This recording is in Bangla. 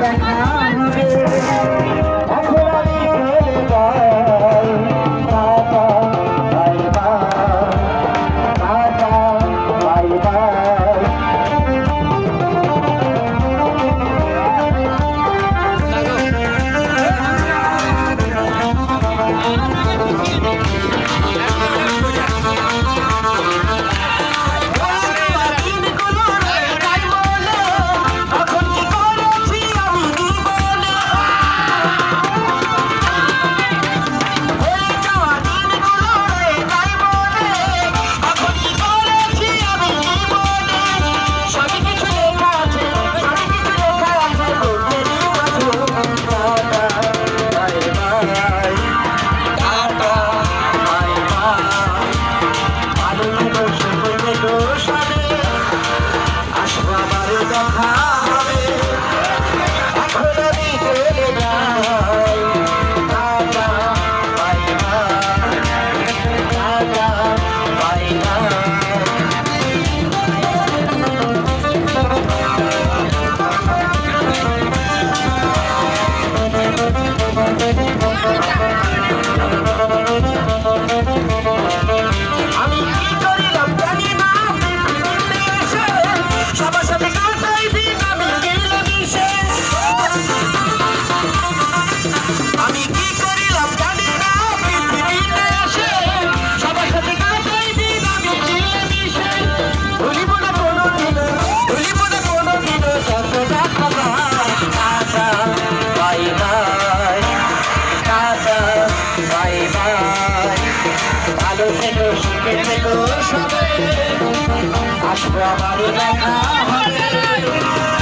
I'm থেকো সুখে থেকো সবে আসব আবার দেখা হবে।